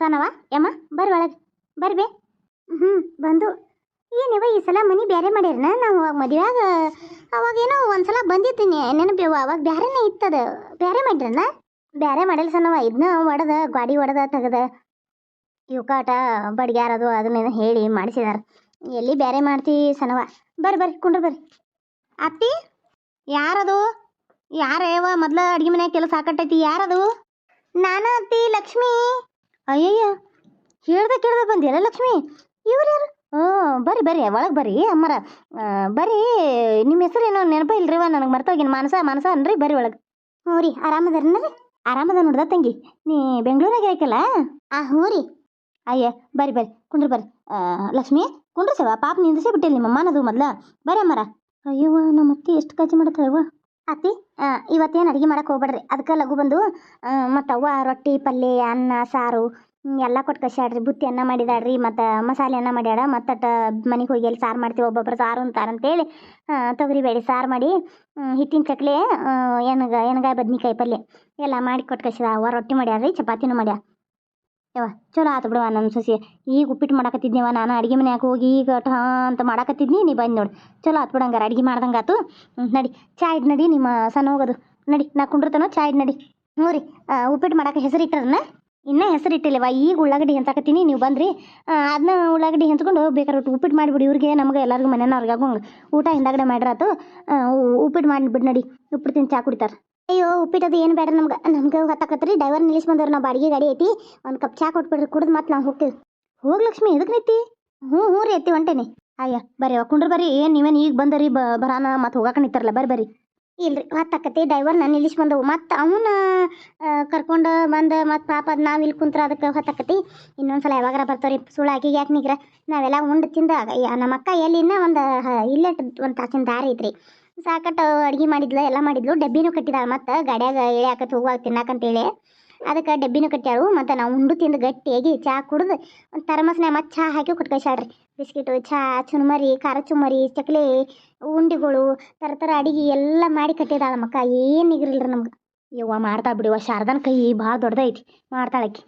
ಸನವ ಯಮ್ಮ ಬರ್ ಒಳಗೆ ಬರ್ರಿ ಬೇ. ಹ್ಞೂ ಬಂದು. ಏನಿವ, ಈ ಸಲ ಮನೆ ಬೇರೆ ಮಾಡ್ಯಾರನ? ನಾವು ಅವಾಗ ಮದುವೆಯಾಗ ಅವಾಗೇನೋ ಒಂದ್ಸಲ ಬಂದಿದ್ದೀನಿ ನೆನಪಿವ ಅವಾಗ ಬೇರೆನೇ ಇತ್ತದ. ಬೇರೆ ಮಾಡ್ರನ ಬೇರೆ ಮಾಡಿಲ್ಲ ಸನವ ಇದನ್ನ ಒಡೆದ, ಗಾಡಿ ಒಡೆದ, ತೆಗೆದ. ಇವ್ಕಾಟ ಬಡ್ಗ್ಯಾರದು ಅದನ್ನ ಹೇಳಿ ಮಾಡಿಸಿದಾರ. ಎಲ್ಲಿ ಬೇರೆ ಮಾಡ್ತಿ ಸನವ ಬರ್ರಿ ಬರ್ರಿ ಕುಂಡ್ರಿ ಬರ್ರಿ ಅತ್ತಿ, ಯಾರದು? ಯಾರೇವ ಮೊದ್ಲ ಅಡ್ಗೆ ಮನ್ಯಾಗ ಕೆಲಸ ಹಾಕಟ್ಟೈತಿ ಯಾರದು? ನಾನು ಅತ್ತಿ, ಲಕ್ಷ್ಮಿ. ಅಯ್ಯಯ್ಯ, ಹೇಳ್ದ ಕೇಳ್ದ ಬಂದಿಯಲ್ಲ ಲಕ್ಷ್ಮಿ? ಇವ್ರು ಯಾರು? ಹ್ಞೂ ಬರ್ರಿ ಬರ್ರಿ, ಒಳಗೆ ಬರ್ರಿ, ಅಮ್ಮರ. ಬರಿ ನಿಮ್ಮ ಏನೋ ನೆನಪ ಇಲ್ರಿವ? ನನಗೆ ಮರ್ತೋಗಿನ ಮಾನಸ ಮಾನಸ ಅನ್ರಿ, ಬರ್ರಿ ಒಳಗೆ. ಹ್ಞೂ ರೀ ಆರಾಮದಾರನ ರೀ ಆರಾಮದ ನೋಡ್ದ ತಂಗಿ? ನೀ ಬೆಂಗಳೂರಾಗ ಐಕಲ್ಲ ಆ, ಹ್ಞೂ ರೀ. ಅಯ್ಯ ಬರ್ರಿ ಬರ್ರಿ ಕುಂಡ್ರಿ ಬರ್ರಿ. ಲಕ್ಷ್ಮಿ ಕುಂಡ್ರಿ ಸವ ಪಾಪ ನಿಂದಿಸೇ ಬಿಟ್ಟಿಲ್ಲ ನಿಮ್ಮ ಅಮ್ಮನದು ಮೊದ್ಲ. ಬರ್ರಿ ಅಮ್ಮರ. ಅಯ್ಯವ್ವ, ನಮ್ಮ ಅತ್ತೆ ಎಷ್ಟು ಕಾಜಿ ಮಾಡತ್ತವ ಅತ್ತಿ ಆ, ಇವತ್ತೇನು ಅಡುಗೆ ಮಾಡಕ್ಕೆ ಹೋಗ್ಬೇಡ್ರಿ. ಅದಕ್ಕೆ ಲಘು ಬಂದು ಮತ್ತು ಅವ್ವ ರೊಟ್ಟಿ ಪಲ್ಯ ಅನ್ನ ಸಾರು ಎಲ್ಲ ಕೊಟ್ಟು ಕಳ್ಸ್ಯಾಡ್ರಿ. ಬುತ್ತಿ ಅನ್ನ ಮಾಡಿದಾಡ್ರಿ ಮತ್ತು ಮಸಾಲೆ ಅನ್ನ ಮಾಡ್ಯಾಡ. ಮತ್ತು ಮನೆಗೆ ಹೋಗಿ ಅಲ್ಲಿ ಸಾರು ಮಾಡ್ತೀವಿ ಒಬ್ಬೊಬ್ರು ಸಾರು ಅಂತಾರೆ ಅಂತೇಳಿ ತೊಗರಿ ಬೇಳೆ ಸಾರು ಮಾಡಿ ಹಿಟ್ಟಿನ ಚಕ್ಲಿ ಎಣ್ಗ ಎಣ್ಗಾಯಿ ಬದ್ನಿಕಾಯಿ ಪಲ್ಯ ಎಲ್ಲ ಮಾಡಿ ಕೊಟ್ಟು ಕಳ್ಸಿದ ಅವ್ವ ರೊಟ್ಟಿ ಮಾಡ್ಯಾಡ್ರಿ ಚಪಾತಿನೂ ಮಾಡ್ಯಾರ ಯವ್ವ ಚಲೋ ಆತು ಬಿಡವ ನನ್ನ ಸೊಸಿ. ಈಗ ಉಪ್ಪಿಟ್ಟು ಮಾಡಾಕತ್ತಿದ್ನೇವ ನಾನು ಅಡುಗೆ ಮನ್ಯಾಗ ಹೋಗಿ ಈಗ ಠಾ ಅಂತ ಮಾಡಕತ್ತಿದ್ನಿ ನೀ ಬಂದು ನೋಡು. ಚಲೋ ಆತು ಬಿಡಂಗಾರ ಅಡುಗೆ ಮಾಡ್ದಂಗೆ ಆತು. ಹ್ಮ್, ನಡಿ ಚಾ ಇಡ್ ನಡಿ ನಿಮ್ಮ ಸಣ್ಣ ಹೋಗೋದು. ನಡಿ ನಾ ಕುಂಡಿರ್ತಾನೋ ಚಾ ಇಡ್ ನಡಿ. ಹ್ಞೂ ರೀ ಉಪ್ಪಿಟ್ಟು ಮಾಡಕ್ಕೆ ಹೆಸರು ಇಟ್ಟರನ್ನ ಇನ್ನೂ ಹೆಸರು ಈಗ ಉಳ್ಳಾಗಡ್ಡಿ ಹೆಂತಾಕತ್ತೀನಿ ನೀವು ಬಂದ್ರಿ. ಅದನ್ನ ಉಳ್ಳಾಗಡ್ಡಿ ಹೆಂಚ್ಕೊಂಡು ಬೇಕಾದ್ರೆ ಉಪ್ಪಿಟ್ಟು ಮಾಡಿಬಿಡಿ ಇವ್ರಿಗೆ ನಮಗೆ ಎಲ್ಲರಿಗೂ ಮನೆಯವ್ರಿಗೆ ಊಟ ಹಿಂದಾಗಡೆ ಮಾಡಿರಾತು. ಉಪ್ಪಿಟ್ಟು ಮಾಡಿಬಿಡಿ ನಡಿ ಉಪ್ಪಿಟ್ಟು ತಿಂದು ಚಾ ಕುಡಿತಾರೆ. ಅಯ್ಯೋ ಉಪ್ಪಿಟ್ಟದು ಏನು ಬೇಡ ನಮ್ಗೆ. ನಮ್ಗೆ ಹೊತ್ತಾಕತ್ರಿ ಡೈವರ್ ನಿಲ್ಲಿಸಿ ಬಂದವ್ರು ನಾವು ಬಾಡಿಗೆ ಗಾಡಿ ಐತಿ, ಒಂದು ಕಪ್ ಚಾ ಕೊಟ್ಬಿಡ್ರಿ, ಕುಡಿದು ಮತ್ತೆ ನಾವು ಹೋಗ್ತೀವಿ. ಹೋಗಿ ಲಕ್ಷ್ಮಿ ಎದಕ್ಕೆ ನೈತಿ? ಹ್ಞೂ ಹ್ಞೂ ರೀ ಎತ್ತಿ ಹೊಂಟೇನಿ ಅಯ್ಯ, ಬರ್ರಿ ಕುಂಡ್ರಿ ಬರ್ರಿ, ಏನು ನೀವೇನು ಈಗ ಬಂದರಿ, ಬ, ಬರಾನ ಮತ್ತೆ ಹೋಗಾಕ ನಿಂತಾರಲ್ಲ ಬರ್ರಿ ಬರ್ರಿ. ಇಲ್ರಿ ಹೊತ್ತಾಕತಿ ನಾನು ನಿಲ್ಲಿಸಿ ಬಂದವು. ಮತ್ತು ಅವನ ಕರ್ಕೊಂಡು ಬಂದು ಮತ್ತು ಪಾಪ ಅದು ನಾವು ಇಲ್ಲಿ ಕುಂತ್ರ ಅದಕ್ಕೆ ಹೊತ್ತಾಕತಿ ಇನ್ನೊಂದ್ಸಲ ಯಾವಾಗಾರ ಬರ್ತಾವ್ರಿ, ಸುಳ್ಳು ಆಕಿಗೆ ಯಾಕೆ ನಿಗ್ರ? ನಾವೆಲ್ಲ ಉಂಡು ತಿಂದ ನಮ್ಮ ಅಕ್ಕ ಎಲ್ಲಿ ಇನ್ನೂ ಒಂದು ಇಲ್ಲೇ ಒಂದು ತಾಸಿನ ದಾರಿ ಐತ್ರಿ. ಸಾಕಟ್ಟು ಅಡ್ಗೆ ಮಾಡಿದ್ಲು, ಎಲ್ಲ ಮಾಡಿದ್ಲು. ಡಬ್ಬಿನೂ ಕಟ್ಟಿದಾಳ ಮತ್ತು ಗಾಡ್ಯಾಗ ಇಳ್ಯಾಕತ್ ಹೋಗುವಾಗ ತಿನ್ನಾಕಂತೇಳಿ ಅದಕ್ಕೆ ಡಬ್ಬಿನೂ ಕಟ್ಟ್ಯಾಳು. ಮತ್ತು ನಾವು ಉಂಡು ತಿಂದು ಗಟ್ಟಿಯಾಗಿ ಚಹಾ ಕುಡಿದು ಒಂದು ತರಮಸ್ನ್ಯಾಗ ಮತ್ತೆ ಚಹಾ ಹಾಕಿ ಕೊಟ್ಕೈಸಾಡ್ರಿ ಬಿಸ್ಕಿಟು ಚಹಾ ಚುರುಮರಿ, ಖಾರ ಚುಮರಿ ಚಕ್ಲಿ, ಉಂಡಿಗಳು, ಥರ ಥರ ಅಡಿಗೆ ಎಲ್ಲ ಮಾಡಿ ಕಟ್ಟಿದಾಳ ಮಕ್ಕ. ಏನು ನಿಗ್ರಿಲ್ರಿ ನಮ್ಗೆ. ಯವ್ವ ಮಾಡ್ತಾ ಬಿಡುವ ಶಾರದನ ಕೈ ಭಾಳ ದೊಡ್ಡದೈತಿ. ಮಾಡ್ತಾಳಕಿ.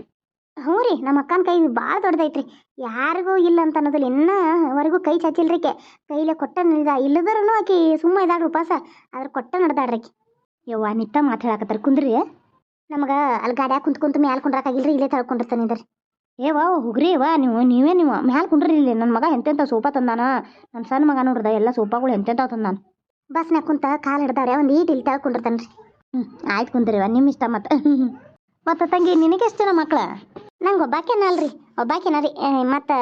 ಹ್ಞೂ ರೀ, ನಮ್ಮ ಅಕ್ಕನ ಕೈ ಭಾಳ ದೊಡ್ಡದೈತ್ರಿ. ಯಾರಿಗೂ ಇಲ್ಲ ಅಂತ ಅನ್ನೋದಿಲ್ಲ ಇನ್ನವರೆಗೂ ಕೈ ಚಾಚಿಲ್ರಿ ಕೆ ಕೈಲೇ ಕೊಟ್ಟ ನಡೆದ ಇಲ್ಲದ್ರೂ ಆಕಿ ಸುಮ್ಮ ಇದಾಳ್ರಿ ಉಪವಾಸ ಆದ್ರೆ ಕೊಟ್ಟ ನಡೆದಾಡ್ರಿ ಆಕಿ. ಯವ್ವ ನಿತ್ತ ಮಾತಾಡಕತ್ತಾರ, ಕುಂದ್ರಿ. ನಮಗೆ ಅಲ್ಲಿ ಗಾಡ್ಯಾಗ ಕುಂತ್ ಕುಂತ ಮ್ಯಾಲ ಕುಂಡ್ರಾಕಾಗಿಲ್ರಿ ಇಲ್ಲೇ ತಳ್ಕೊಂಡಿರ್ತಾನೆ ಇದ್ರಿ. ಏ ವಾ ಹುಗ್ರಿ ವಾ ನೀವು, ನೀವೇ ನೀವು, ಮ್ಯಾಲ ಕುಂಡ್ರಿ ಇಲ್ಲಿ. ನನ್ನ ಮಗ ಎಂತೆಂಥ ಸೋಫಾ ತಂದಾನ? ನನ್ನ ಸಣ್ಣ ಮಗ ನೋಡ್ರದ ಎಲ್ಲ ಸೋಫಾಗಳು ಎಂತೆಂಥ ತಂದಾನ? ಬಸ್ನಾಗ ಕುಂತ ಕಾಲು ಹಿಡ್ದಾರೆ ಒಂದು ಈಟ್ ಇಲ್ಲಿ ತಳ್ಕೊಂಡಿರ್ತಾನೆ ರೀ ಹ್ಞೂ ಆಯ್ತು ಕುಂದ್ರಿ ವಾ ನಿಮ್ಮ ಇಷ್ಟ ಮತ್ತೆ ಮತ್ತು ತಂಗಿ, ನಿನಗೆ ಎಷ್ಟು ಜನ ಮಕ್ಳ? ನಂಗೆ ಒಬ್ಬಾಕೆನ ಅಲ್ರಿ, ಒಬ್ಬಾಕೆನ ರೀ ಮತ್ತು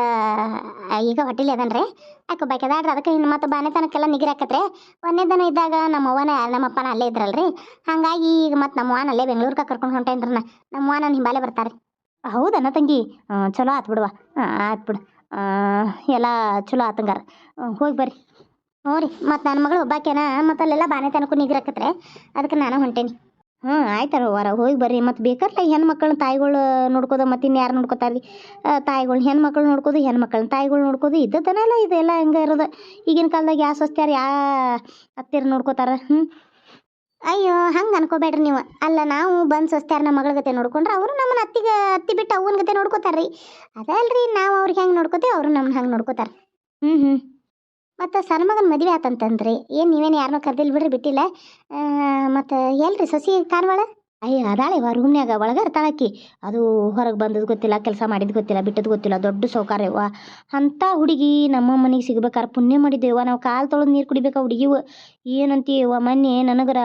ಈಗ ಹೊಟ್ಟಿಲಿ ಅದನ್ರಿ. ಯಾಕೆ ಒಬ್ಬಾಕೆ ಅದಾಡ್ರಿ ಅದಕ್ಕೆ ಇನ್ನು ಮತ್ತೆ ಬಾನೆ ತನಕೆಲ್ಲ ಹಾಕತ್ರಿ. ಒಂದೇ ದನ ಇದ್ದಾಗ ನಮ್ಮ ಅವ್ವನ ನಮ್ಮ ಅಪ್ಪನ ಅಲ್ಲೇ ಇದ್ರಲ್ರಿ. ಹಾಗಾಗಿ ಈಗ ಮತ್ತೆ ನಮ್ಮ ಅವ್ವನ ಅಲ್ಲೇ ಬೆಂಗ್ಳೂರ್ಗೆ ಕರ್ಕೊಂಡು ಹೊಂಟೇನ್ರನ್ನ ನಮ್ಮ ಅವ್ವ ಹಿಂಬಾಲೆ ಬರ್ತಾರೆ. ಹೌದನ ತಂಗಿ? ಚಲೋ ಆತು ಬಿಡುವ. ಆತ್ ಬಿಡು. ಎಲ್ಲ ಚಲೋ ಆತಂಗಾರ. ಹೋಗಿ ಬರ್ರಿ. ಹ್ಞೂ ರೀ ಮತ್ತು ನನ್ನ ಮಗಳು ಒಬ್ಬಾಕೆನ ಮತ್ತೆ ಅಲ್ಲೆಲ್ಲ ಬಾನೆ ತನಕ ನಿಗಿರಾಕತ್ರೆ ಅದಕ್ಕೆ ನಾನು ಹೊಂಟೇನಿ. ಹ್ಞೂ ಆಯ್ತಾರ ವಾರ. ಹೋಗಿ ಬರ್ರಿ. ಮತ್ತು ಬೇಕಾರ್ಲ ಹೆಣ್ಮಕ್ಳನ್ನ ತಾಯಿಗಳು ನೋಡ್ಕೋದ, ಮತ್ತು ಯಾರು ನೋಡ್ಕೋತಾರೆ? ತಾಯಿಗಳು ಹೆಣ್ಮಕ್ಳು ನೋಡ್ಕೋದು, ಹೆಣ್ಮಕ್ಳನ್ನ ತಾಯಿಗಳು ನೋಡ್ಕೋದು ಇದ್ದದನಲ್ಲ ಇದೆಲ್ಲ ಹೆಂಗೆ ಇರೋದು? ಈಗಿನ ಕಾಲ್ದಾಗ ಯಾವ ಸಸ್ತ್ಯಾರ, ಯಾ ಅತ್ತಿರ ನೋಡ್ಕೋತಾರ? ಹ್ಞೂ ಅಯ್ಯೋ, ಹಂಗೆ ಅನ್ಕೋಬೇಡ್ರಿ ನೀವು. ಅಲ್ಲ, ನಾವು ಬಂದು ಸ್ವಸ್ತ್ಯಾರ ನಮ್ಮ ಮಗಳ ಗತೆ ನೋಡ್ಕೊಂಡ್ರೆ ಅವರು ನಮ್ಮನ್ನ ಅತ್ತಿಗೆ, ಅತ್ತಿ ಬಿಟ್ಟು ಅವ್ವನ ಗತೆ ನೋಡ್ಕೋತಾರೆ ರೀ ಅದಲ್ರಿ, ನಾವು ಅವ್ರಿಗೆ ಹೆಂಗೆ ನೋಡ್ಕೋತೀವಿ, ಅವರು ನಮ್ಮನ್ನ ಹಂಗೆ ನೋಡ್ಕೋತಾರೆ. ಹ್ಞೂ ಹ್ಞೂ ಮತ್ತು ಸಣ್ಣ ಮಗನ ಮದುವೆ ಆತಂತಂದ್ರಿ. ಏನು ನೀವೇನು ಯಾರನ್ನೂ ಕರ್ದಿಲ್ಲ ಬಿಡ್ರಿ ಬಿಟ್ಟಿಲ್ಲ. ಮತ್ತು ಎಲ್ರಿ ಸೊಸಿ ಕಾರವಾಳ? ಅಯ್ಯ, ಅದಾಳೆ ವಾ ರೂಮ್ನ್ಯಾಗ ಒಳಗೆ ಇರ್ತಾಳಕ್ಕಿ ಅದು ಹೊರಗೆ ಬಂದದ್ದು ಗೊತ್ತಿಲ್ಲ, ಕೆಲಸ ಮಾಡಿದ್ದು ಗೊತ್ತಿಲ್ಲ ಬಿಟ್ಟದ್ದು ಗೊತ್ತಿಲ್ಲ. ದೊಡ್ಡ ಸೌಕಾರ್ಯವ್ವ ಅಂಥ ಹುಡುಗಿ ನಮ್ಮ ಮನೆಗೆ ಸಿಗ್ಬೇಕಾರೆ ಪುಣ್ಯ ಮಾಡಿದ್ದೇವ. ನಾವು ಕಾಲು ತೊಳೆದು ನೀರು ಕುಡಿಬೇಕಾ ಹುಡುಗಿವು? ಏನಂತೀವ? ಮೊನ್ನೆ ನನಗರ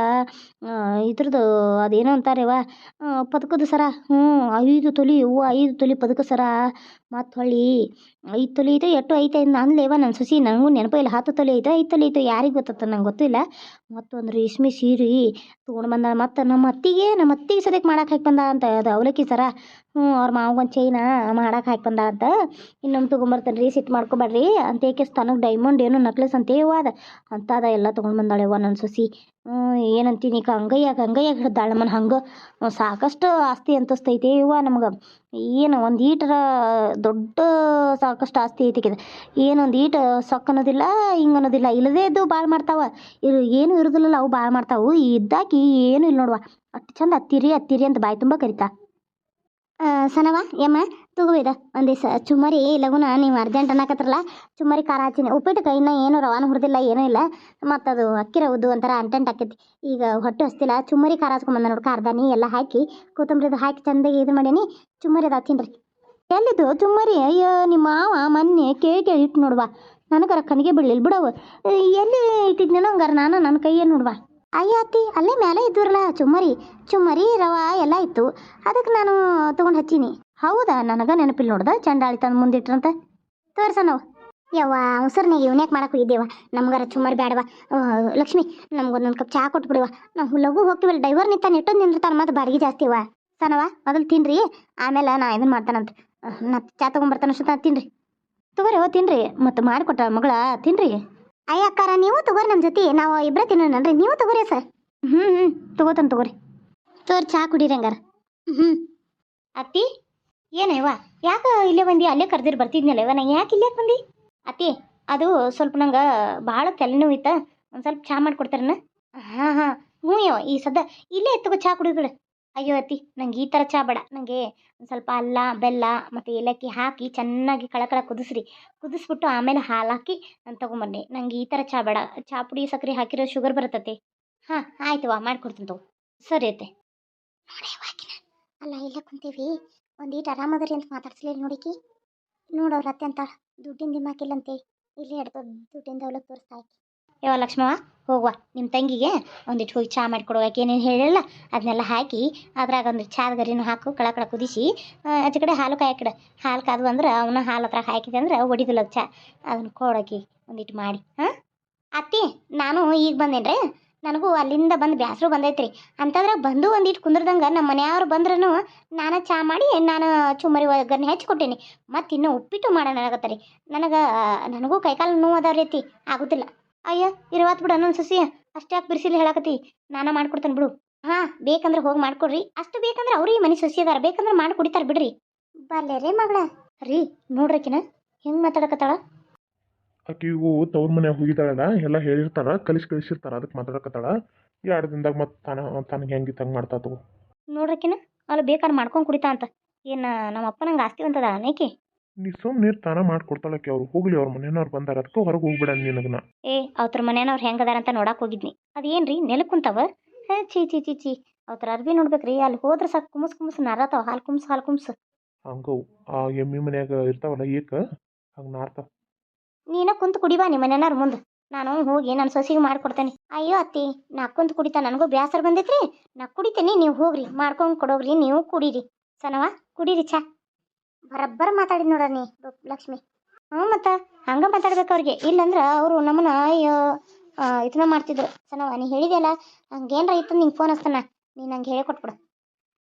ಇದ್ರದ್ದು ಅದೇನೋ ಅಂತಾರೆವ ಪದಕದ ಸರ. ಹ್ಞೂ ಐದು ತೊಲಿ ಹೂವು, ಐದು ತೊಲಿ ಪದಕ ಸರ. ಮತ್ತು ಹೊಳ್ಳಿ, ಐದು ತೊಲಿ ಐತೆ ಎಷ್ಟು ಐತೆ ಅವ್ವ ನನ್ನ ಸೊಸಿ. ನನಗೂ ನೆನಪು ಇಲ್ಲ. ಹತ್ತು ತೊಲಿ ಐತೆ, ಐದು ತೊಲಿ ಐತೆ, ಯಾರಿಗೆ ಗೊತ್ತತ್ತ ನಂಗೆ ಗೊತ್ತಿಲ್ಲ. ಮತ್ತೊಂದು ರೇಷ್ಮೆ ಸೀರೆ ತೊಗೊಂಡು ಬಂದಾಳ. ಮತ್ತು ನಮ್ಮ ಅತ್ತಿಗೆ ನಮ್ಮ ಅತ್ತಿಗೆ ಸದ್ಯಕ್ಕೆ ಮಾಡಕ್ಕೆ ಹಾಕಿ ಬಂದ ಅಂತ ಅದು ಅವಲಕ್ಕಿ ಸರ. ಹ್ಞೂ, ಅವ್ರ ಮಾವಗೊಂದು ಚೈನಾ ಮಾಡಕ್ಕೆ ಹಾಕಿ ಬಂದ ಅಂತ. ಇನ್ನೊಮ್ಮೆ ತೊಗೊಂಬರ್ತಾನೆ ರೀ ಸಿಟ್ಟು ಮಾಡ್ಕೊಬೇಡ್ರಿ. ಅಂತ ಏಕೆ ತನಗೆ ಡೈಮಂಡ್ ಏನು ನಕ್ಲೆಸ್ ಅಂತ ಅದ. ಎಲ್ಲ ತೊಗೊಂಡು ಬಂದಾಳೆವ್ವ ನನ್ನ ಸೊಸಿ. ಹ್ಞೂ ಏನಂತೀನಿ ಈಗ ಅಂಗೈಯಾಗ ಅಂಗೈಯಾಗ ಹಿಡ್ದಾಳೆ ಹಂಗೆ. ಸಾಕಷ್ಟು ಆಸ್ತಿ ಅಂತಸ್ತೈತೆ ಇವ ನಮ್ಗೆ. ಏನು ಒಂದು ಈಟರ ದೊಡ್ಡ ಸಾಕಷ್ಟು ಆಸ್ತಿ ಐತಿಕಿದ ಏನೊಂದು ಈಟ ಸೊಕ್ಕ ಅನ್ನೋದಿಲ್ಲ, ಹಿಂಗೆ ಅನ್ನೋದಿಲ್ಲ. ಇಲ್ಲದೇ ಇದ್ದು ಭಾಳ ಮಾಡ್ತಾವ. ಇರು ಏನು ಇರೋದಿಲ್ಲ ಅವು ಭಾಳ ಮಾಡ್ತಾವು. ಇದ್ದಾಕಿ ಏನು ಇಲ್ಲ ನೋಡುವ. ಅಷ್ಟು ಚಂದ ಹತ್ತಿರಿ ಹತ್ತಿರಿ ಅಂತ ಬಾಯಿ ತುಂಬ ಕರಿತಾ. ಸನವ ಯಮ್ಮ ತಗೋ ಒಂದಿವ್ಸ ಚುಮರಿ ಲಗುನ, ನೀವು ಅರ್ಜೆಂಟ್ ಅನ್ನಕತ್ರಲ್ಲ ಚುಮ್ಮರಿ ಖಾರ ಹಚ್ಚಿನಿ. ಉಪ್ಪಿಟ್ಟು ಕೈನ ಏನು ರವಾನ ಹುರಿದಿಲ್ಲ, ಏನೂ ಇಲ್ಲ. ಮತ್ತು ಅದು ಅಕ್ಕಿರ ಉದ್ದು ಒಂಥರ ಅಂಟೆಂಟ್ ಆಕೈತಿ. ಈಗ ಹೊಟ್ಟೆ ಹಸ್ತಿಲ್ಲ, ಚುಮ್ಮರಿ ಖಾರ ಹಚ್ಕೊಂಬಂದ ನೋಡಿ ನೀ ಎಲ್ಲ ಹಾಕಿ, ಕೊತ್ತಂಬರಿದು ಹಾಕಿ ಚಂದಾಗಿ ಇದು ಮಾಡೀನಿ. ಚುಮ್ಮರಿ ಅದು ತಿನ್ರಿ. ಎಲ್ಲಿದು ಚುಮ್ಮರಿ? ಅಯ್ಯೋ ನಿಮ್ಮ ಮಾವ ಮೊನ್ನೆ ಕೇಳಿ ಕೇಳಿ ಇಟ್ಟು ನೋಡುವ. ನನಗರ ಕನಿಗೆ ಬಿಡ್ಲಿಲ್ಲ ಬಿಡವು. ಎಲ್ಲಿ ಇಟ್ಟಿದ್ನೇನೋ ಹಂಗಾರ ನಾನು? ನನ್ನ ಕೈಯೇ ನೋಡುವ. ಅಯ್ಯ ಅತ್ತಿ, ಅಲ್ಲೇ ಮೇಲೆ ಇದ್ದರಲ್ಲ, ಚುಮ್ಮರಿ ಚುಮ್ಮರಿ ರವ ಎಲ್ಲ ಇತ್ತು. ಅದಕ್ಕೆ ನಾನು ತೊಗೊಂಡು ಹಚ್ಚೀನಿ. ಹೌದಾ, ನನಗೆ ನೆನಪಿಲ್ಲ ನೋಡ್ದ, ಚಂಡಾಳಿ ತಂದು ಮುಂದಿಟ್ರಂತ. ತೋರ್ಸ ನಾವು. ಯವ್ವ ಅವಸರ್ನಾಗ ಇವನ್ಯಾಕೆ ಮಾಡಕ್ಕೆ ಹೋಗಿದ್ದೇವ? ನಮ್ಗಾರ ಚುಮ್ಮರಿ ಬೇಡವ ಲಕ್ಷ್ಮಿ, ನಮ್ಗೊಂದೊಂದು ಕಪ್ ಚಹಾ ಕೊಟ್ಬಿಡುವ ನಾವು ಲಘು ಹೋಗ್ತೀವಲ್ಲ, ಡೈವರ್ ನಿಂತಾನೆ ಇಟ್ಟೊಂದು ನಿಂದಿರ್ತಾನೆ ಮತ್ತು ಬಾಡಿಗೆ ಜಾಸ್ತಿ ಅವ ಸನವ ಮೊದಲು ತಿನ್ರಿ. ಆಮೇಲೆ ನಾ ಇದನ್ನು ಮಾಡ್ತಾನಂತ. ನಾ ಚಾ ತೊಗೊಂಬರ್ತಾನ ಅಷ್ಟು ತಿನ್ರಿ. ತಗೋರಿ, ತಿನ್ರಿ. ಮತ್ತು ಮಾಡಿಕೊಟ್ಟ ಮಗಳ, ತಿನ್ರಿ. ಅಯ್ಯ ಅಕ್ಕಾರ, ನೀವು ತಗೋರಿ ನಮ್ಮ ಜೊತೆ. ನಾವು ಇಬ್ಬರೇ ತಿನ್ನೋಣನ್ರಿ. ನೀವು ತಗೋರಿ ಸರ್. ಹ್ಞೂ ಹ್ಞೂ ತಗೋತಾನೆ ತಗೋರಿ. ತೋರಿ ಚಹಾ ಕುಡೀರಿ ಹಂಗಾರ. ಹ್ಞೂ ಅತ್ತಿ ಏನಯ್ಯವ ಯಾಕೆ ಇಲ್ಲೇ ಬಂದಿ? ಅಲ್ಲೇ ಕರೆದಿರಿ ಬರ್ತಿದ್ನಲ್ಲ ಇವ ನಾ ಯಾಕೆ ಇಲ್ಲೇ ಬಂದು? ಅತ್ತಿ, ಅದು ಸ್ವಲ್ಪ ನಂಗೆ ಭಾಳ ತಲೆನೋವು ಇತ್ತ ಒಂದು ಸ್ವಲ್ಪ ಚಹಾ ಮಾಡಿಕೊಡ್ತಾರನ? ಹಾಂ ಹಾಂ. ಹ್ಞೂ ಯವ್ವ, ಈ ಸದ್ದ ಇಲ್ಲೇ ಎತ್ತಗೋ ಚಹಾ ಕುಡಿಬಿಡು. ಅಯ್ಯೋ ಅತ್ತಿ, ನಂಗೆ ಈ ಥರ ಚಹಾ ಬೇಡ. ನನಗೆ ಒಂದು ಸ್ವಲ್ಪ ಅಲ್ಲ, ಬೆಲ್ಲ ಮತ್ತು ಏಲಕ್ಕಿ ಹಾಕಿ ಚೆನ್ನಾಗಿ ಕಳಕಳ ಕುದಿಸ್ರಿ. ಕುದಿಸ್ಬಿಟ್ಟು ಆಮೇಲೆ ಹಾಲು ಹಾಕಿ ನಾನು ತೊಗೊಂಬನ್ನಿ. ನಂಗೆ ಈ ಥರ ಚಹಾ ಬೇಡ. ಚಹಾ ಪುಡಿ ಸಕ್ಕರೆ ಹಾಕಿರೋ ಶುಗರ್ ಬರುತ್ತತೆ ಹಾಂ ಆಯ್ತವ ಮಾಡ್ಕೊಡ್ತೀನಿ ತಗೋ. ಸರಿ ಅತ್ತೆ. ಅಲ್ಲ, ಇಲ್ಲ ಕುಂತೀವಿ. ಒಂದು ಈಟ್ ಆರಾಮದರಿ ಅಂತ ಮಾತಾಡ್ಸಲಿಲ್ಲ ನೋಡಿಕಿ ನೋಡೋರು ಅತ್ತೆ ಅಂತ ದುಡ್ಡಿನ ದಿಮಾಕಿಲ್ಲಂತೆ ಇಲ್ಲಿ ಹಿಡ್ದು ದುಡ್ಡಿನ ದೌಲತ್ ತೋರಿಸ್ತಾ ಆಕಿ. ಯಾವ ಲಕ್ಷ್ಮವ್ವ, ಹೋಗುವ. ನಿಮ್ಮ ತಂಗಿಗೆ ಒಂದಿಟ್ಟು ಹೋಗಿ ಚಹಾ ಮಾಡಿಕೊಡುವಾಕೆ ಏನೇನು ಹೇಳಿಲ್ಲ ಅದನ್ನೆಲ್ಲ ಹಾಕಿ ಅದ್ರಾಗ ಒಂದು ಚಾದ ಗರಿನೂ ಹಾಕು, ಕಳ ಕಳ ಕುದಿಸಿ ಆಚೆ ಕಡೆ ಹಾಲು ಕಾಯಕ್ಕಿಡ. ಹಾಲು ಕಾದು ಅಂದ್ರೆ ಅವನ ಹಾಲು ಹತ್ರ ಹಾಕಿದೆ ಅಂದ್ರೆ ಹೊಡಿದಿಲ್ಲ ಚಹಾ ಅದನ್ನು ಕೊಡೋಕಿ ಒಂದಿಟ್ಟು ಮಾಡಿ. ಹಾಂ? ಅತ್ತಿ, ನಾನು ಈಗ ಬಂದೇನ್ರಿ? ನನಗೂ ಅಲ್ಲಿಂದ ಬಂದು ಬ್ಯಾಸರು ಬಂದೈತ್ರಿ. ಅಂತಂದ್ರೆ ಬಂದು ಒಂದಿಟ್ಟು ಕುಂದ್ರದಂಗೆ ನಮ್ಮ ಮನೆಯವ್ರು ಬಂದ್ರೂ ನಾನು ಚಹಾ ಮಾಡಿ ನಾನು ಚುಮ್ಮರಿ ಒಗ್ಗರಣೆ ಹೆಚ್ಚಿ ಕೊಟ್ಟೀನಿ. ಮತ್ತು ಇನ್ನೂ ಉಪ್ಪಿಟ್ಟು ಮಾಡೋಣ ರೀ ನನಗೆ ನನಗೂ ಕೈಕಾಲು ನೋವು ಅದಾವ ರೀತಿ ಆಗುದಿಲ್ಲ. ಅಯ್ಯ ಇರವತ್ ಬಿಡು ಅನ್ನೊಂದು ಸಸಿ. ಅಷ್ಟೇ ಯಾಕೆ ಬಿರ್ಸಿಲಿ ಹೇಳಕತ್ತಿ? ನಾನು ಮಾಡ್ಕೊಡ್ತೇನೆ ಬಿಡು. ಹಾಂ ಬೇಕಂದ್ರೆ ಹೋಗಿ ಮಾಡ್ಕೊಡ್ರಿ. ಅಷ್ಟು ಬೇಕಂದ್ರೆ ಅವ್ರಿಗೆ ಮನೆ ಸಸಿ ಅದಾರ. ಬೇಕಂದ್ರೆ ಮಾಡಿ ಕುಡಿತಾರೆ ಬಿಡ್ರಿ. ಬಲ್ಲೆ ರೀ ಮಗಳ. ರೀ ನೋಡ್ರಕಿನ ಹೆಂಗ್ ಮಾತಾಡಕತ್ತಾಳ? ಆಕಿಗೂ ತವ್ರ ಮನ್ಯಾಗ ಹೋಗಿದ್ದಾಳಣ್ಣ ಎಲ್ಲ ಹೇಳಿರ್ತಾರ ಕಲಿಸಿ ಕಳಿಸಿರ್ತಾರ ಅದಕ್ಕೆ ಮಾತಾಡಕತ್ತಾಳ. ಎರಡು ದಿನದಾಗ ಮತ್ತೆ ತಾನ ತನಗೆ ಹೆಂಗೆ ಮಾಡ್ತಾ ತಗೋ. ನೋಡ್ರಕಿನ ಅಲ್ಲಿ ಬೇಕಾದ್ರೆ ಮಾಡ್ಕೊಂಡು ಕುಡಿತಾ ಅಂತ. ಏನು ನಮ್ಮ ಅಪ್ಪ ನಂಗೆ ಆಸ್ತಿ ಅಂತದ ಅನೇಕಿ ನೀ ಸುಮ್ಮನೆ ತಾನ ಮಾಡ್ಕೊಡ್ತಾಳಕ್ಕೆ ಅವ್ರು. ಹೋಗ್ಲಿ ಅವ್ರ ಮನೆಯವ್ರು ಬಂದಾರ. ಅದಕ್ಕೆ ಹೊರಗೆ ಹೋಗ್ಬಿಡ ನಿನಗನ. ಏ ಅವ್ರ ಮನೆಯವ್ರು ಹೆಂಗದಾರ ಅಂತ ನೋಡಕ್ಕೆ ಹೋಗಿದ್ನಿ. ಅದೇನ್ರಿ ನೆಲಕ್ಕೆ ಕುಂತಾವ? ಚೀ ಚಿ ಚೀ ಚಿ ಅವ್ರ ಅರ್ಬಿ ನೋಡ್ಬೇಕ್ರಿ. ಅಲ್ಲಿ ಹೋದ್ರ ಸಾಕು ಕುಮ್ಸ್ ಕುಮ್ಸ್ ನಾರತಾವ. ಹಾಲು ಕುಮ್ಸ್ ಹಾಲು ಕುಮ್ಸ್. ಹಂಗವು. ಆ ಎಮ್ಮಿ ಮನ್ಯಾಗ ಇರ್ತಾವಲ್ಲ ಏಕ ಹಂಗೆ ನಾರ್ತಾವ. ನೀನ ಕುಂತು ಕುಡಿಬಾ ನಿಮ್ಮ ಮನೆಯವ್ರ ಮುಂದೆ. ನಾನು ಹೋಗಿ ನನ್ನ ಸೊಸಿಗೆ ಮಾಡ್ಕೊಡ್ತೇನೆ. ಅಯ್ಯೋ ಅತ್ತಿ ನಾ ಕುಂತು ಕುಡಿತಾ. ನನಗೂ ಬ್ಯಾಸರ ಬಂದೈತ್ರಿ. ನಾ ಕುಡಿತೇನೆ ನೀವು ಹೋಗ್ರಿ. ಮಾಡ್ಕೊಂಡು ಕೊಡೋಗ್ರಿ ನೀವು ಕುಡೀರಿ. ಸನವಾ ಕುಡೀರಿ ಚಾ. ಬರಬ್ಬರ ಮಾತಾಡಿದ್ ನೋಡ ನೀ ಲಕ್ಷ್ಮಿ. ಹ್ಞೂ ಮತ್ತು ಹಂಗೆ ಮಾತಾಡ್ಬೇಕು ಅವ್ರಿಗೆ. ಇಲ್ಲಂದ್ರೆ ಅವರು ನಮ್ಮನ್ನ ಅಯ್ಯೋ ಇದನ್ನ ಮಾಡ್ತಿದ್ರು. ಸನವ ನೀ ಹೇಳಿದೆಯಲ್ಲ ಹಂಗೇನ್ರ ಇತ್ತು ನಿಂಗೆ ಫೋನ್ ಹಚ್ತಾನ ನೀನು ನಂಗೆ ಹೇಳಿ ಕೊಟ್ಬಿಡು.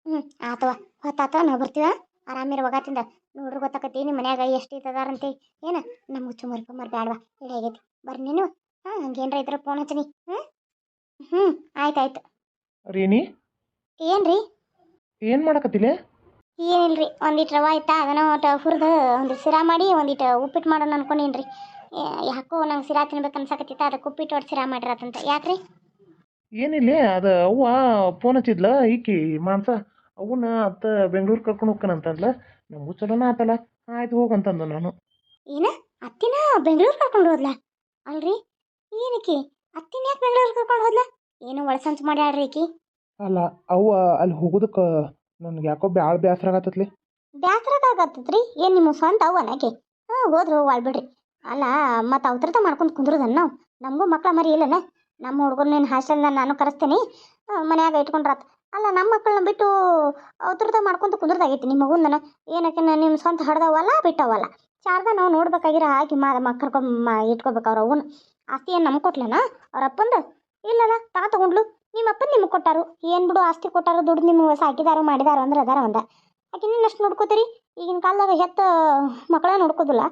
ಹ್ಞೂ ಆತವ ಹೊತ್ತಾತ ನಾವು ಬರ್ತೀವ? ಆರಾಮಿರ ಒಗಾತಿಂದ ನೋಡ್ರಿ ಗೊತ್ತಾಕತಿ ನಿಮ್ಮ ಮನ್ಯಾಗ ಎಷ್ಟು ಇದ್ದದಾರಂತೆ. ಏನ? ನಮ್ಗೆ ಚುಮರಿ ಕುಮಾರ್ ಬ್ಯಾಡವಾ? ಹೇಳಿ ಆಗೈತಿ ಬರ್ರಿ ನೀನು. ಹಾಂ ಹಂಗೇನ್ರ ಇದ್ರೆ ಫೋನ್ ಹಚ್ಚನಿ. ಹ್ಞೂ ಹ್ಞೂ ಆಯ್ತು ಆಯ್ತು ರೀನಿ ಏನ್ರಿ? ಏನು ಮಾಡಕತ್ತಿಲೆ? ಏನಿಲ್ರಿ ಒಂದಿಟ್ಟು ರವೆ ಆಯ್ತಾ ಅದನ್ನ ಒಟ್ಟು ಹುರಿದು ಒಂದಿಟ್ಟು ಸಿರಾ ಮಾಡಿ ಒಂದಿಟ್ಟು ಉಪ್ಪಿಟ್ಟು ಮಾಡೋಣ ಅನ್ಕೊಂಡೀನಿ ಯಾಕೋ ನಂಗೆ ಸಿರಾ ತಿನ್ಬೇಕು ಅನ್ಸಕತ್ತಿತ್ತ ಅದಕ್ಕೆ ಉಪ್ಪಿಟ್ಟು ಒಟ್ಟು ಸಿರಾ ಮಾಡಿರತ್ತಂತ ಯಾಕ್ರಿ? ಏನಿಲ್ಲ ಅದು ಅವ್ವ ಫೋನ್ ಹಚ್ಚಿದ್ಲ ಈಕಿ ಮಾಂಸ ಅವನ್ನ ಅತ್ತ ಬೆಂಗ್ಳೂರು ಕರ್ಕೊಂಡು ಹೋಗ್ಕನಂತಂದ್ಲ ನಮಗೂ ಚಲೋನ ಆತಲ್ಲ ಆಯ್ತು ಹೋಗಂತಂದ ನಾನು. ಏನ? ಅತ್ತಿನ ಬೆಂಗಳೂರು ಕರ್ಕೊಂಡು ಹೋದ್ಲ? ಅಲ್ರಿ? ಏನಕ್ಕೆ? ಅತ್ತಿನ ಯಾಕೆ ಬೆಂಗಳೂರು ಕರ್ಕೊಂಡು ಹೋದ್ಲ? ಏನು ಒಳಸಂಚು ಮಾಡ್ಯಾಡ್ರಿ ಈಕಿ? ಅಲ್ಲ ಅವ್ವ ಅಲ್ಲಿ ಹೋಗೋದಕ್ಕೆ ನನಗೆ ಯಾಕೋ ಬ್ಯಾಳ ಬೇಸರ ಆಗತ್ತತ್ಲಿ ಬ್ಯಾಸರದಾಗತ್ತದ್ರಿ ಏನು ನಿಮ್ಮ ಸ್ವಂತ ಅವನಾಕೆ ಹಾಂ, ಹೋದ್ರು ಬಿಡ್ರಿ. ಅಲ್ಲ, ಮತ್ತು ಅವತರತ ಮಾಡ್ಕೊಂಡು ಕುಂದ್ರದನ್ನ ನಾವು? ನಮಗೂ ಮಕ್ಳ ಮರಿ ಇಲ್ಲನ? ನಮ್ಮ ಹುಡುಗರ್ನೇನು ಹಾಸ್ಟೆಲ್ನ ನಾನು ಕರೆಸ್ತೇನೆ? ಮನ್ಯಾಗ ಇಟ್ಕೊಂಡ್ರಾತ್. ಅಲ್ಲ, ನಮ್ಮ ಮಕ್ಕಳನ್ನ ಬಿಟ್ಟು ಅವತರತ ಮಾಡ್ಕೊಂತ ಕುಂದ್ರದಾಗೈತಿ ನಿಮ್ಮ ಮಗುಂದನ? ಏನಕ್ಕೆ ನಿಮ್ಮ ಸ್ವಂತ ಹಡ್ದವಲ್ಲ ಬಿಟ್ಟವಲ್ಲ ಶಾರದಾ, ನಾವು ನೋಡ್ಬೇಕಾಗಿರೋ ಹಾಕಿ ಮಾ ಮಕ್ಕ ಮಾ, ಇಟ್ಕೋಬೇಕು ಅವ್ರ ಅವನು ಆಸ್ತಿ ಏನು ನಮ್ಗೆ ಕೊಟ್ಲನ? ಅವ್ರ ಅಪ್ಪಂದ? ಇಲ್ಲಲ್ಲ, ತಾ ತಗೊಂಡ್ಲು. ನಿಮ್ಮ ಅಪ್ಪನ ನಿಮ್ಗೆ ಕೊಟ್ಟಾರು. ಏನು ಬಿಡು, ಆಸ್ತಿ ಕೊಟ್ಟಾರು, ದುಡ್ಡು ನಿಮ್ಗೆ ಸಾಕಿದಾರು ಮಾಡಿದಾರು ಅಂದ್ರೆ ಅದಾರ ಒಂದ. ಆಕಿನ ಅಷ್ಟು ನೋಡ್ಕೋತೀರಿ? ಈಗಿನ ಕಾಲದಾಗ ಹೆತ್ತ ಮಕ್ಕಳ ನೋಡ್ಕೋದಿಲ್ಲ.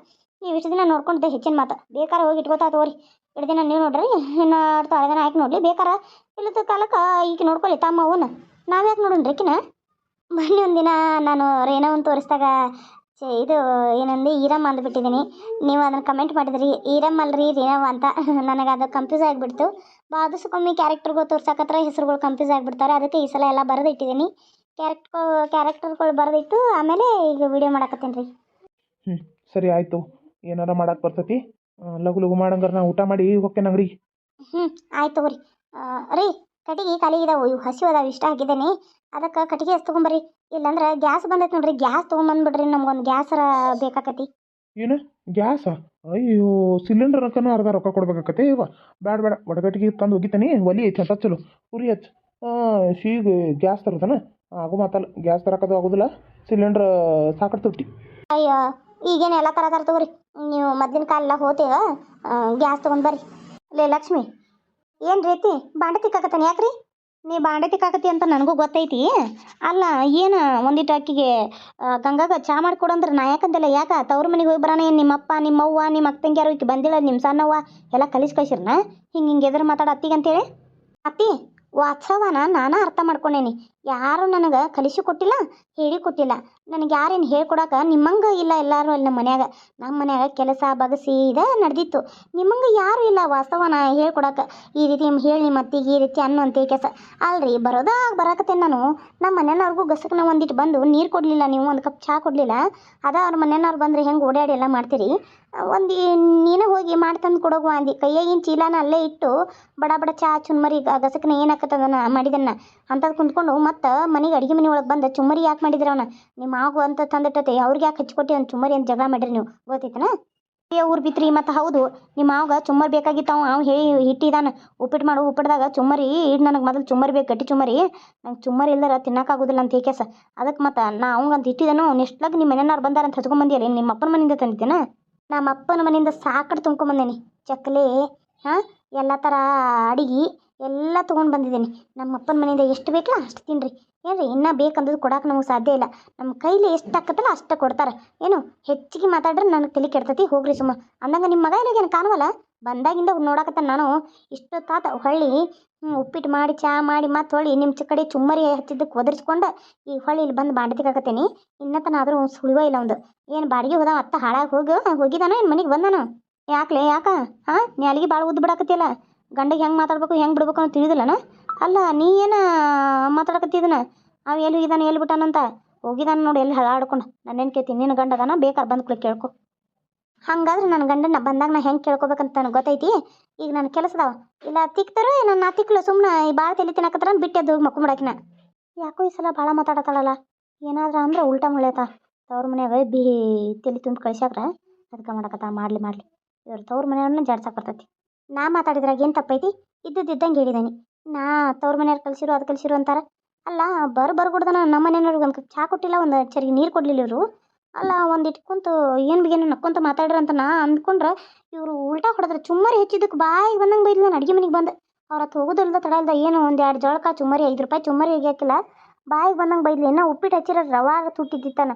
ನೀವು ಇಷ್ಟು ದಿನ ನೋಡ್ಕೊಂಡಿದ್ದೆ ಹೆಚ್ಚಿನ ಮಾತು. ಬೇಕಾರ ಹೋಗಿ ಇಟ್ಕೋತಾ ತೋರಿ. ಎರಡು ದಿನ ನೀವು ನೋಡ್ರಿ, ಇನ್ನು ತಾಳೆ ದಿನ ಆಯ್ಕೆ ನೋಡಲಿ? ಬೇಕಾರ? ಇಲ್ಲದ ಕಾಲಕ್ಕೆ ಈಗ ನೋಡ್ಕೊಳ್ಳಿ ತಮ್ಮ ಅವನ್ನ ನಾವ್ಯಾಕೆ ನೋಡೋಣ್ರಿ ಆಕಿನ? ಬನ್ನಿ ಒಂದಿನ ನಾನು ರೇಣವನ್ನ ತೋರಿಸಿದಾಗ ಚೇ ಇದು ಏನಂದ್ರೆ ಈರಮ್ಮ ಅಂದ್ಬಿಟ್ಟಿದ್ದೀನಿ ನೀವು ಅದನ್ನು ಕಮೆಂಟ್ ಮಾಡಿದ್ರಿ. ಈರಮ್ಮ ಅಲ್ರಿ ರೇಣವ ಅಂತ. ನನಗೆ ಅದು ಕನ್ಫ್ಯೂಸ್ ಆಗಿಬಿಡ್ತು. ಬಾದುಸ್ಕೊಮ್ಮೆ ಕ್ಯಾರೆಕ್ಟರ್ಗಳು ತೋರ್ಸಕತ್ರ ಹೆಸರುಗಳು ಕನ್ಫ್ಯೂಸ್ ಆಗಿಬಿಡ್ತಾರೆ. ಅದಕ್ಕೆ ಈ ಸಲ ಎಲ್ಲ ಬರೆದು ಇಟ್ಟಿದ್ದೀನಿ ಕ್ಯಾರೆಕ್ಟ್ ಕ್ಯಾರೆಕ್ಟರ್ಗಳು ಬರೆದಿಟ್ಟು ಆಮೇಲೆ ಈಗ ವಿಡಿಯೋ ಮಾಡಕತ್ತೀನಿ ರೀ ಹ್ಞೂ ಸರಿ ಆಯಿತು. ಏನಾರ ಮಾಡಕ್ಕೆ ಬರ್ತೈತಿ? ಲಘು ಲಘು ಮಾಡಂಗಾರ ನಾ ಊಟ ಮಾಡಿ ಹೋಗ್ತೇನೆ ಅಂಗಡಿ. ಹ್ಞೂ ಆಯ್ತು ತಗೋರಿ. ರೀ ಕಟ್ಟಿಗೆ ಖಾಲಿ ಇದಾವೆ. ಇವು ಹಸಿವು ಅದಾವ ಇಷ್ಟ ಹಾಕಿದ್ದೇನೆ ಅದಕ್ಕೆ ಕಟ್ಟಿಗೆ ಎಷ್ಟು ತೊಗೊಂಬರ್ರಿ. ಇಲ್ಲಾಂದ್ರೆ ಗ್ಯಾಸ್ ಬಂದೈತೆ ನೋಡ್ರಿ. ಗ್ಯಾಸ್ ತೊಗೊಂಬಂದ್ಬಿಡ್ರಿ. ನಮ್ಗೊಂದು ಗ್ಯಾಸರ ಬೇಕಾಕತಿ. ಏನು? ಗ್ಯಾಸ? ಅಯ್ಯೋ ಸಿಲಿಂಡರ್ ರೊಕ್ಕನೂ ಅರ್ಧ ರೊಕ್ಕ ಕೊಡ್ಬೇಕಾಕತ್ತೆ, ಇವ. ಬೇಡ ಬೇಡ ಒಡಗಟ್ಟಿಗೆ ತಂದು ಒಗಿತಾನೆ, ಒಲಿ ಐತೆ ಅಂತ ಚಲೋ. ಉರಿ ಹಚ್ಚು ಶೀಗ ಗ್ಯಾಸ್ ತರತಾನ ಆಗು ಮಾತಲ್ಲ. ಗ್ಯಾಸ್ ತರಕದು ಆಗೋದಿಲ್ಲ. ಸಿಲಿಂಡ್ರ್ ಸಾಕಟ್ಟು ತುಟ್ಟಿ. ಅಯ್ಯೋ, ಈಗೇನು ಎಲ್ಲ ಥರ ತಗೋರಿ. ನೀವು ಮೊದ್ಲಿನ ಕಾಲೆಲ್ಲ ಹೋತೇವ ಗ್ಯಾಸ್ ತೊಗೊಂಡು ಬರ್ರಿ. ಲೇ ಲಕ್ಷ್ಮಿ ಏನು ರೀತಿ ಬಾಂಡೆ ತಿಕ್ಕಾಕತ್ತಾನೆ ಯಾಕ್ರಿ? ನೀ ಬಾಂಡೆ ತಿಕ್ಕಾಕತಿ ಅಂತ ನನಗೂ ಗೊತ್ತೈತಿ. ಅಲ್ಲ, ಏನು ಒಂದಿಟ್ಟು ಅಕ್ಕಿಗೆ ಗಂಗಾಗ ಚಾ ಮಾಡ್ಕೊಡಂದ್ರೆ ನಾ ಯಾಕಂದಿಲ್ಲ ಯಾಕ ತವ್ರ ಮನೆಗೆ ಹೋಗಿ ಬರೋಣ ಏನು ನಿಮ್ಮಪ್ಪ, ನಿಮ್ಮವ್ವ, ನಿಮ್ಮ ಅಕ್ಕ ತಂಗಿಯಾರು ಈಕಿ ಬಂದಿಲ್ಲ ನಿಮ್ಮ ಸಣ್ಣವ್ವ ಎಲ್ಲ ಕಲಿಸಿ ಕಳಿಸಿರ್ನ? ಹಿಂಗೆ ಹಿಂಗೆ ಎದುರು ಮಾತಾಡ ಅತ್ತಿಗೆ ಅಂತೇಳಿ ಅತ್ತಿ ವಾತ್ಸವನ ನಾನು ಅರ್ಥ ಮಾಡ್ಕೊಂಡೇನಿ. ಯಾರು ನನಗೆ ಕಲಿಸಿ ಕೊಟ್ಟಿಲ್ಲ, ಹೇಳಿ ಕೊಟ್ಟಿಲ್ಲ. ನನಗೆ ಯಾರೇನು ಹೇಳ್ಕೊಡಕ ನಿಮ್ಮಂಗೆ ಇಲ್ಲ ಎಲ್ಲರೂ ಅಲ್ಲಿ ನಮ್ಮ ಮನ್ಯಾಗ. ನಮ್ಮ ಮನ್ಯಾಗ ಕೆಲಸ ಬಗಸಿ ಇದೆ ನಡೆದಿತ್ತು. ನಿಮ್ಮಂಗೆ ಯಾರು ಇಲ್ಲ ವಾಸ್ತವನ ಹೇಳ್ಕೊಡಕ. ಈ ರೀತಿ ಹೇಳಿ ನಿಮ್ಮ ಅತ್ತಿಗೆ ಈ ರೀತಿ ಅನ್ನು ಅಂತ ಕೆಲಸ. ಅಲ್ರಿ, ಬರೋದಾಗ ಬರಕತ್ತೆ ನಾನು. ನಮ್ಮ ಮನೆಯವ್ರಿಗೂ ಗಸಕ್ನ ಒಂದಿಟ್ಟು ಬಂದು ನೀರು ಕೊಡಲಿಲ್ಲ ನೀವು, ಒಂದು ಕಪ್ ಚಹಾ ಕೊಡಲಿಲ್ಲ. ಅದ ಅವ್ರ ಮನೆಯವ್ರು ಬಂದರೆ ಹೆಂಗೆ ಓಡಾಡಿ ಎಲ್ಲ ಮಾಡ್ತೀರಿ? ಒಂದು ನೀನೇ ಹೋಗಿ ಮಾಡಿ ತಂದು ಕೊಡೋಗು ಅಂದಿ. ಕೈಯಾಗಿನ ಚೀಲನ ಅಲ್ಲೇ ಇಟ್ಟು ಬಡ ಬಡ ಚಹಾ ಚುನ್ಮರಿ ಗಸಕ್ನ ಏನಾಕತ್ತದನ್ನ ಮಾಡಿದನ್ನ. ಅಂಥದ್ದು ಕುಂತ್ಕೊಂಡು ಮತ್ತೆ ಮನೆಗೆ ಅಡುಗೆ ಮನೆ ಒಳಗೆ ಬಂದು ಚುಮ್ಮರಿ ಯಾಕೆ ಮಾಡಿದ್ರಿ ಅವನ? ನಿಮ್ಮ ಆಗು ಅಂತ ತಂದಿಟ್ಟತೆ ಅವ್ರಿಗೆ ಯಾಕೆ ಹಚ್ಕೊಟ್ಟಿ ಅವ್ನು ಚುಮ್ಮರಿ ಅಂತ ಜಗಳ ಮಾಡಿರಿ ನೀವು? ಗೊತ್ತೈತನ? ಏ ಊರು ಬಿತ್ರಿ, ಮತ್ತು ಹೌದು ನಿಮ್ಮ ಮಾವಗ ಚುಮ್ಮರಿ ಬೇಕಾಗಿತ್ತು ಅವ ಅವ್ನು ಹೇಳಿ ಹಿಟ್ಟಿದಾನ ಉಪ್ಪಿಟ್ಟು ಮಾಡು, ಉಪ್ಪಿಟ್ದಾಗ ಚುಮ್ಮರಿ, ಇಡ್ ನನಗೆ ಮೊದಲು ಚುಮ್ಮರಿ ಬೇಕು, ಗಟ್ಟಿ ಚುಮ್ಮರಿ, ನಂಗೆ ಚುಮ್ಮರಿ ಇಲ್ದಾರ ತಿನ್ನಕ್ಕಾಗೋದಿಲ್ಲ ಅಂತ ಏಕೆಸ ಅದಕ್ಕೆ ಮತ್ತು ನಾ ಅವಂಗಂತ ಇಟ್ಟಿದ್ದೇನು ನೆಕ್ಸ್ಟ್ಲಾಗ ನಿಮ್ಮ ಮನೆಯವ್ರು ಬಂದಾರ ಅಂತ ಹಚ್ಕೊಂಬಂದಿಯಲ್ಲ ನಿಮ್ಮ ಅಪ್ಪನ ಮನೆಯಿಂದ ತಂದಿದ್ದೇನ? ನಮ್ಮ ಅಪ್ಪನ ಮನೆಯಿಂದ ಸಾಕಟ್ಟು ತುಂಬ್ಕೊಂಬಂದೇನಿ ಚಕ್ಲಿ, ಹಾಂ, ಎಲ್ಲ ಥರ ಅಡಿಗೆ. ಎಲ್ಲ ತೊಗೊಂಡು ಬಂದಿದ್ದೀನಿ. ನಮ್ಮ ಅಪ್ಪನ ಮನೆಯಿಂದ ಎಷ್ಟು ಬೇಕಲ್ಲ ಅಷ್ಟು ತಿನ್ನಿರಿ ಏನ್ರಿ, ಇನ್ನೂ ಬೇಕಂದದ್ದು ಕೊಡಕ್ಕೆ ನಮಗೆ ಸಾಧ್ಯ ಇಲ್ಲ. ನಮ್ಮ ಕೈಲಿ ಎಷ್ಟು ಹಾಕತ್ತಲ್ಲ ಅಷ್ಟು ಕೊಡ್ತಾರೆ. ಏನು, ಹೆಚ್ಚಿಗೆ ಮಾತಾಡ್ರೆ ನನಗೆ ತಲೆ ಕೆಡ್ತತಿ. ಹೋಗ್ರಿ ಸುಮ್ಮ. ಅಂದಂಗೆ ನಿಮ್ಮ ಮಗ ಏನು ಕಾಣುವಲ್ಲ? ಬಂದಾಗಿಂದ ನೋಡಾಕತ್ತ ನಾನು. ಇಷ್ಟೊತ್ತಾತ ಹೊಳ್ಳಿ. ಉಪ್ಪಿಟ್ಟು ಮಾಡಿ ಚಹಾ ಮಾಡಿ, ಮತ್ತು ಹೊಳ್ಳಿ ನಿಮ್ಮ ಕಡೆ ಚುಮ್ಮರಿ ಹಚ್ಚಿದ್ದಕ್ಕೆ ಒದರ್ಸ್ಕೊಂಡು ಈ ಹೊಳ್ಳಿ ಇಲ್ಲಿ ಬಂದು ಬಾಂಡೆ ಇನ್ನತನಾದರೂ ಇನ್ನತನ ಆದರೂ ಸುಳಿವ ಇಲ್ಲ ಒಂದು ಏನು ಬಾಡಿಗೆ ಹೋದ ಅತ್ತ ಹಾಳಾಗಿ ಹೋಗಿ ಹೋಗಿದಾನ ಏನು ಮನೆಗೆ ಬಂದಾನ? ಯಾಕ್ಲೆ, ಯಾಕ? ಹಾಂ, ನ್ಯಾಲಿಗೆ ಭಾಳ ಉದ್ದು ಬಿಡಾಕತ್ತಿಲ್ಲ ಗಂಡಿಗೆ ಹೆಂಗೆ ಮಾತಾಡ್ಬೇಕು, ಹೆಂಗೆ ಬಿಡ್ಬೇಕು ಅಂತ ತಿಳಿದಿಲ್ಲನ? ಅಲ್ಲ, ನೀ ಏನು ಮಾತಾಡಕತ್ತಿದನ? ಅವ ಎಲ್ಲಿ ಹೋಗಿದ್ದಾನೆ ಎಲ್ಲಿ ಬಿಟ್ಟಾನಂತ ಹೋಗಿದಾನ ನೋಡಿ, ಎಲ್ಲಿ ಹಳಾಡ್ಕೊಂಡು. ನನ್ನೇನು ಕೇಳ್ತೀನಿ ನಿನ್ನ ಗಂಡ ಅದಾನ ಬೇಕಾದ್ರೆ ಬಂದು ಕುಳಿ ಕೇಳ್ಕೊ. ಹಂಗಾದ್ರೆ ನನ್ನ ಗಂಡನ ಬಂದಾಗ ನಾ ಹೆಂಗೆ ಕೇಳ್ಕೊಬೇಕಂತ ನನಗೆ ಗೊತ್ತೈತಿ? ಈಗ ನನ್ನ ಕೆಲಸದವ ಇಲ್ಲ, ತಿಕ್ತಾರೋ, ನನ್ನ ನಾ ತಿಕ್ಲು ಸುಮ್ಮನೆ ಈ ಭಾಳ ತಲೆ ತಿನ್ನಕತ್ತಾರ ಬಿಟ್ಟೆ ಅದು ಮಕ್ಕೊಂಬಿಡಾಕಿನ ಯಾಕೋ ಈ ಸಲ ಭಾಳ ಮಾತಾಡತ್ತಾಳಲ್ಲ ಏನಾದ್ರೂ ಅಂದ್ರೆ ಉಲ್ಟಾ ಮುಳ್ಯತ ತವ್ರ ಮನ್ಯಾಗ ಬಿ ತಲೆ ತುಂಬ ಕಳ್ಸ್ಯಾಕ್ರ ಅದಕ್ಕೆ ಮಾಡಕತ್ತ ಮಾಡಲಿ ಮಾಡಲಿ. ಇವ್ರು ತವ್ರ ಮನೆಯವ್ರನ್ನ ಜಾಡ್ಸಕ್ಕೆ ಬರ್ತೈತಿ. ನಾ ಮಾತಾಡಿದ್ರಾಗ ಏನು ತಪ್ಪೈತಿ? ಇದ್ದಿದ್ದಂಗೆ ಹೇಳಿದಾನೆ. ನಾ ತವ್ರ ಮನೆಯವ್ರು ಕಲ್ಸಿರು ಅದು ಕಲ್ಸಿರು ಅಂತಾರ. ಅಲ್ಲ, ಬರ್ ಬರ್ಕೊಡ್ದನ ನಮ್ಮ ಮನೆಯವ್ರಿಗೆ ಒಂದು ಚಾ ಕೊಟ್ಟಿಲ್ಲ, ಒಂದು ಚರಿಗೆ ನೀರು ಕೊಡಲಿಲ್ಲ ಇವರು. ಅಲ್ಲ ಒಂದಿಟ್ಟು ಕುಂತು ಏನು ಬಿಗೇನು ನಕ್ಕೊಂತ ಮಾತಾಡ್ರ ಅಂತ ನಾ ಅಂದ್ಕೊಂಡ್ರೆ ಇವರು ಉಲ್ಟಾ ಹೊಡೆದ್ರೆ ಚುಮ್ಮರಿ ಹೆಚ್ಚಿದ್ದಕ್ಕೆ ಬಾಯಿಗೆ ಬಂದಂಗೆ ಬೈದ್ಲು ನಾನು ಅಡುಗೆ ಮನೆಗೆ ಬಂದೆ. ಅವ್ರ ಹತ್ತು ಹೋಗೋದಿಲ್ದ ತಡ ಇಲ್ದ ಏನು ಒಂದು ಎರಡು ಜೋಳಕ ಚುಮ್ಮರಿ, ಐದು ರೂಪಾಯಿ ಚುಮ್ಮರಿ ಹಾಕಿಲ್ಲ. ಬಾಯಿಗೆ ಬಂದಂಗೆ ಬೈದ್ಲು ಇನ್ನೂ ಉಪ್ಪಿಟ್ಟು ಹಚ್ಚಿರ ರವಾ ತುಟ್ಟಿದ್ದಿತ್ತಾನ.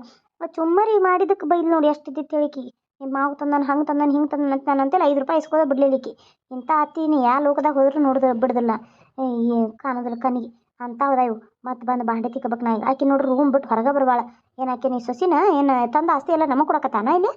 ಚುಮ್ಮರಿ ಮಾಡಿದಕ್ಕೆ ಬೈದ್ಲು ನೋಡಿ ಎಷ್ಟು ಇದ್ದಿತ್ತು ಹೇಳಿಕಿ. ನಿಮ್ಮ ಮಾವು ತಂದಾನ, ಹಂಗೆ ತಂದಾನ, ಹಿಂಗೆ ತಂದಾನ ಅಂತ ನಾನು ಅಂತೇಳಿ ಐದು ರೂಪಾಯಿ ಇಸ್ಕೋದ ಬಿಡ್ಲಿಕ್ಕೆ ಇಂಥ ಅತ್ತೀನಿ ಯಾವ ಲೋಕದಾಗ ಹೋದ್ರೂ ನೋಡಿದ ಬಿಡ್ದಿಲ್ಲ. ಕಾಣೋದಿಲ್ಲ ಕಣ್ಣಿಗೆ. ಅದಾವ ಇವು. ಮತ್ತೆ ಬಂದು ಬಾಂಡೆ ತಿಕ್ಕಬೇಕು ನಾ ಈಗ ಆಕೆ ನೋಡ್ರಿ ರೂಮ್ ಬಿಟ್ಟು ಹೊರಗೆ ಬರಬಾಳ ಏನು ಆಕೆ ನೀ ಸೊಸಿನ? ಏನು ತಂದ ಆಸ್ತಿ ಎಲ್ಲ ನಮಗೆ ಕೊಡಕತ್ತಾನ ಇಲ್ಲಿ?